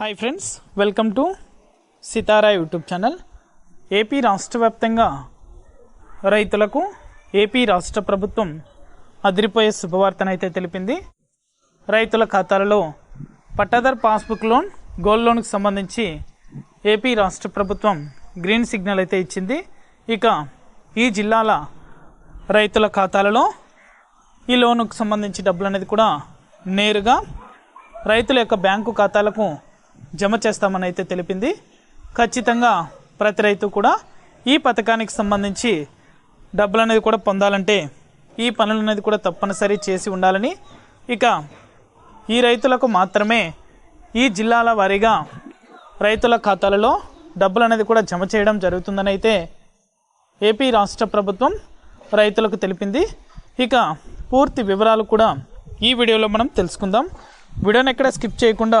Hi friends welcome to Sitara YouTube channel AP రాష్ట్ర వ్యాప్తంగా రైతులకు ఏపీ రాష్ట్ర ప్రభుత్వం అదిరిపోయే శుభవార్తనైతే తెలిపింది. రైతుల ఖాతాలలో పట్టాదార్ పాస్బుక్ లోన్ గోల్డ్ లోన్కి సంబంధించి ఏపీ రాష్ట్ర ప్రభుత్వం గ్రీన్ సిగ్నల్ అయితే ఇచ్చింది. ఇక ఈ జిల్లాల రైతుల ఖాతాలలో ఈ లోన్కు సంబంధించి డబ్బులు అనేది కూడా నేరుగా రైతుల యొక్క బ్యాంకు ఖాతాలకు జమ చేస్తామని అయితే తెలిపింది. ఖచ్చితంగా ప్రతి రైతు కూడా ఈ పథకానికి సంబంధించి డబ్బులు అనేది కూడా పొందాలంటే ఈ పనులు అనేది కూడా తప్పనిసరి చేసి ఉండాలని ఇక ఈ రైతులకు మాత్రమే ఈ జిల్లాల వారీగా రైతుల ఖాతాలలో డబ్బులు అనేది కూడా జమ చేయడం జరుగుతుందని అయితే ఏపీ రాష్ట్ర ప్రభుత్వం రైతులకు తెలిపింది. ఇక పూర్తి వివరాలు కూడా ఈ వీడియోలో మనం తెలుసుకుందాం. వీడియోని ఎక్కడ స్కిప్ చేయకుండా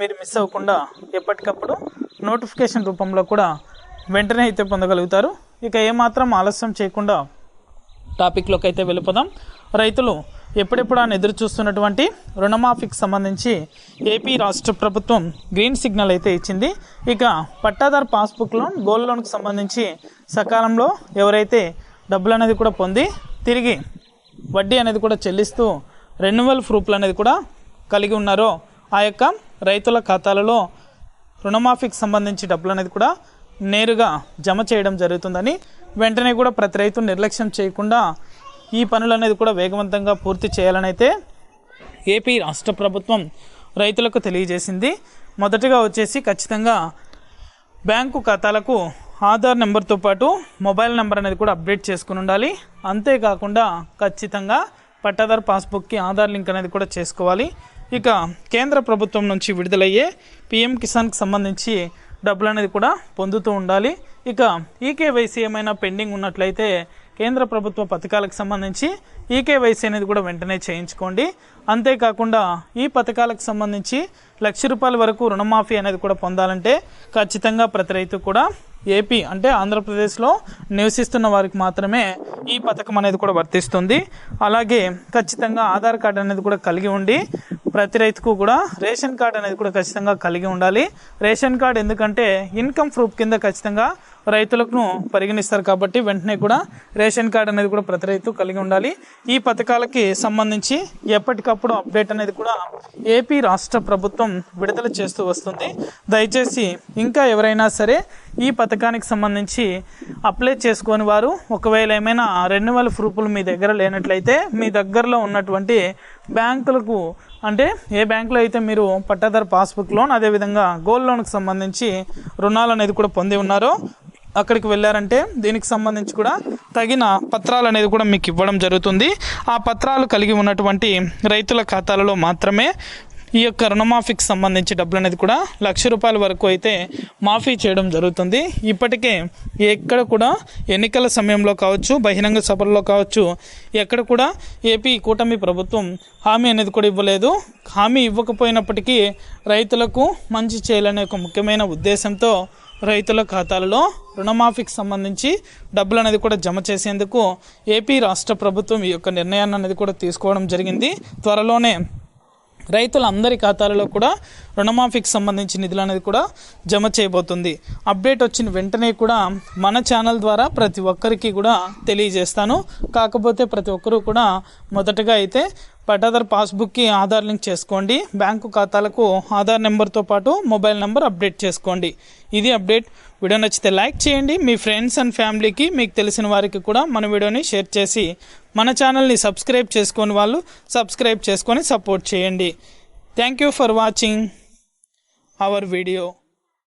మీరు మిస్ అవ్వకుండా ఎప్పటికప్పుడు నోటిఫికేషన్ రూపంలో కూడా వెంటనే అయితే పొందగలుగుతారు. ఇక ఏమాత్రం ఆలస్యం చేయకుండా టాపిక్లోకి అయితే వెళ్ళిపోదాం. రైతులు ఎప్పుడెప్పుడు అని ఎదురు చూస్తున్నటువంటి రుణమాఫీకి సంబంధించి ఏపీ రాష్ట్ర ప్రభుత్వం గ్రీన్ సిగ్నల్ అయితే ఇచ్చింది. ఇక పట్టాదార్ పాస్బుక్ లోన్ గోల్డ్ లోన్కి సంబంధించి సకాలంలో ఎవరైతే డబ్బులు అనేది కూడా పొంది తిరిగి వడ్డీ అనేది కూడా చెల్లిస్తూ రెన్యువల్ ప్రూఫ్లు అనేది కూడా కలిగి ఉన్నారో ఆ యొక్క రైతుల ఖాతాలలో రుణమాఫీకి సంబంధించి డబ్బులు అనేది కూడా నేరుగా జమ చేయడం జరుగుతుందని వెంటనే కూడా ప్రతి రైతు నిర్లక్ష్యం చేయకుండా ఈ పనులు అనేది కూడా వేగవంతంగా పూర్తి చేయాలని అయితే ఏపీ రాష్ట్ర ప్రభుత్వం రైతులకు తెలియజేసింది. మొదటగా వచ్చేసి ఖచ్చితంగా బ్యాంకు ఖాతాలకు ఆధార్ నెంబర్తో పాటు మొబైల్ నెంబర్ అనేది కూడా అప్డేట్ చేసుకుని ఉండాలి. అంతేకాకుండా ఖచ్చితంగా పట్టాదారు పాస్బుక్కి ఆధార్ లింక్ అనేది కూడా చేసుకోవాలి. ఇక కేంద్ర ప్రభుత్వం నుంచి విడుదలయ్యే పిఎం కిసాన్కి సంబంధించి డబ్బులు అనేది కూడా పొందుతూ ఉండాలి. ఇక ఈకేవైసీ ఏమైనా పెండింగ్ ఉన్నట్లయితే కేంద్ర ప్రభుత్వ పథకాలకు సంబంధించి ఈకేవైసీ అనేది కూడా వెంటనే చేయించుకోండి. అంతేకాకుండా ఈ పథకాలకు సంబంధించి లక్ష రూపాయల వరకు రుణమాఫీ అనేది కూడా పొందాలంటే ఖచ్చితంగా ప్రతి రైతు కూడా ఏపీ అంటే ఆంధ్రప్రదేశ్లో నివసిస్తున్న వారికి మాత్రమే ఈ పథకం అనేది కూడా వర్తిస్తుంది. అలాగే ఖచ్చితంగా ఆధార్ కార్డు అనేది కూడా కలిగి ఉండి ప్రతి రైతుకు కూడా రేషన్ కార్డు అనేది కూడా ఖచ్చితంగా కలిగి ఉండాలి. రేషన్ కార్డు ఎందుకంటే ఇన్కమ్ ప్రూఫ్ కింద ఖచ్చితంగా రైతులకు పరిగణిస్తారు కాబట్టి వెంటనే కూడా రేషన్ కార్డు అనేది కూడా ప్రతి రైతు కలిగి ఉండాలి. ఈ పథకాలకి సంబంధించి ఎప్పటికప్పుడు అప్డేట్ అనేది కూడా ఏపీ రాష్ట్ర ప్రభుత్వం విడుదల చేస్తూ వస్తుంది. దయచేసి ఇంకా ఎవరైనా సరే ఈ పథకానికి సంబంధించి అప్లై చేసుకొని వారు ఒకవేళ ఏమైనా రెన్యువల్ ప్రూఫ్లు మీ దగ్గర లేనట్లయితే మీ దగ్గరలో ఉన్నటువంటి బ్యాంకులకు అంటే ఏ బ్యాంకులో అయితే మీరు పట్టాదారు పాస్బుక్ లోన్ అదేవిధంగా గోల్డ్ లోన్కి సంబంధించి రుణాలు అనేది కూడా పొంది ఉన్నారో అక్కడికి వెళ్ళారంటే దీనికి సంబంధించి కూడా తగిన పత్రాలు అనేది కూడా మీకు ఇవ్వడం జరుగుతుంది. ఆ పత్రాలు కలిగి ఉన్నటువంటి రైతుల ఖాతాలలో మాత్రమే ఈ యొక్క రుణమాఫీకి సంబంధించి డబ్బులు అనేది కూడా లక్ష రూపాయల వరకు అయితే మాఫీ చేయడం జరుగుతుంది. ఇప్పటికే ఎక్కడ కూడా ఎన్నికల సమయంలో కావచ్చు బహిరంగ సభల్లో కావచ్చు ఎక్కడ కూడా ఏపీ కూటమి ప్రభుత్వం హామీ అనేది కూడా ఇవ్వలేదు. హామీ ఇవ్వకపోయినప్పటికీ రైతులకు మంచి చేయాలనే ఒక ముఖ్యమైన ఉద్దేశంతో రైతుల ఖాతాలలో రుణమాఫీకి సంబంధించి డబ్బులు అనేది కూడా జమ చేసేందుకు ఏపీ రాష్ట్ర ప్రభుత్వం ఈ యొక్క నిర్ణయాన్ని అనేది కూడా తీసుకోవడం జరిగింది. త్వరలోనే రైతులందరి ఖాతాలలో కూడా రుణమాఫీకి సంబంధించి నిధులు అనేది కూడా జమ చేయబోతుంది. అప్డేట్ వచ్చిన వెంటనే కూడా మన ఛానల్ ద్వారా ప్రతి ఒక్కరికి కూడా తెలియజేస్తాను. కాకపోతే ప్రతి ఒక్కరూ కూడా మొదటగా అయితే పట్టాదార్ పాస్బుక్కి ఆధార్ లింక్ చేసుకోండి. బ్యాంకు ఖాతాలకు ఆధార్ నెంబర్తో పాటు మొబైల్ నెంబర్ అప్డేట్ చేసుకోండి. ఇది అప్డేట్. వీడియో నచ్చితే లైక్ చేయండి. మీ ఫ్రెండ్స్ అండ్ ఫ్యామిలీకి మీకు తెలిసిన వారికి కూడా మన వీడియోని షేర్ చేసి మన ఛానల్ని సబ్స్క్రైబ్ చేసుకొని వాళ్ళు సబ్స్క్రైబ్ చేసుకొని సపోర్ట్ చేయండి. Thank you for watching our video